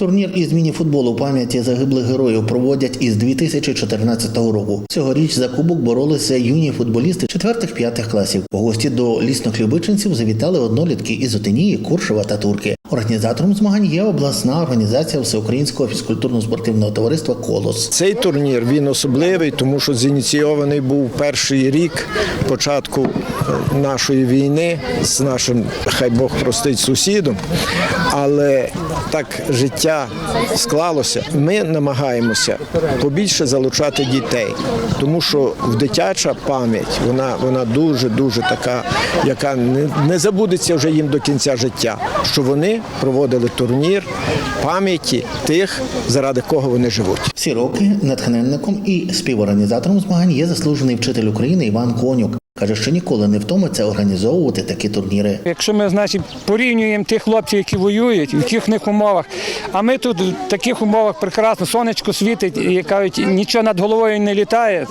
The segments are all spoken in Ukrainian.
Турнір із міні-футболу пам'яті загиблих героїв проводять із 2014 року. Цьогоріч за кубок боролися юні футболісти 4-5 класів. У гості до лісних любичинців завітали однолітки із Отинії, Куршева та Турки. Організатором змагань є обласна організація Всеукраїнського фізкультурно-спортивного товариства Колос. Цей турнір він особливий, тому що зініційований був перший рік початку е, нашої війни з нашим, хай Бог простить сусідом. Але так життя склалося. Ми намагаємося побільше залучати дітей, тому що в дитяча пам'ять вона, вона дуже дуже така, яка не, не забудеться вже їм до кінця життя. Що вони проводили турнір пам'яті тих, заради кого вони живуть. Всі роки натхненником і співорганізатором змагань є заслужений вчитель України Іван Конюк. Каже, що ніколи не втомиться організовувати такі турніри. Якщо ми значить, порівнюємо тих хлопців, які воюють, в яких них умовах, а ми тут в таких умовах прекрасно, сонечко світить, і кажуть, нічого над головою не літає.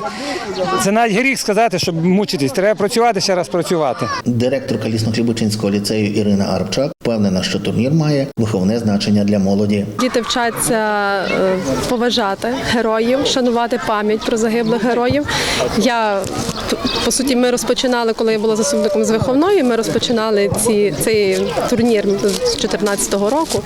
Це навіть гріх сказати, щоб мучитись. Треба працювати, ще раз працювати. Директорка лісно-Клібичинського ліцею Ірина Арчак впевнена, що турнір має виховне значення для молоді. Діти вчаться е, поважати героїв, шанувати пам'ять про загиблих героїв. Я по суті, ми розпочинали, коли я була заступником з виховної. Ми розпочинали ці, цей турнір з 2014 року.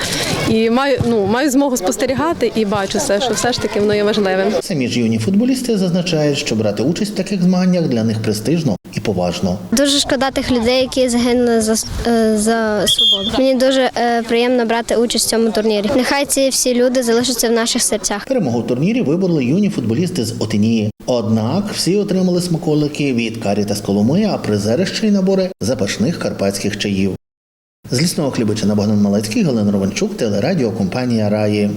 І маю ну маю змогу спостерігати і бачу все, що все ж таки воно є важливим. Самі ж юні футболісти зазначають, що брати участь в таких змаганнях для них престижно і поважно. Дуже шкода тих людей, які загинули за, е, за свободу. Мені дуже е, приємно брати участь в цьому турнірі. Нехай ці всі люди залишаться в наших серцях. Перемогу в турнірі вибороли юні футболісти з Отинії. Однак всі отримали смаколики від Карітас Коломия, а призери ще й набори запашних карпатських чаїв. З лісного Хлібичина Богдан Малецький, Галина Рованчук, телерадіо компанія Раї.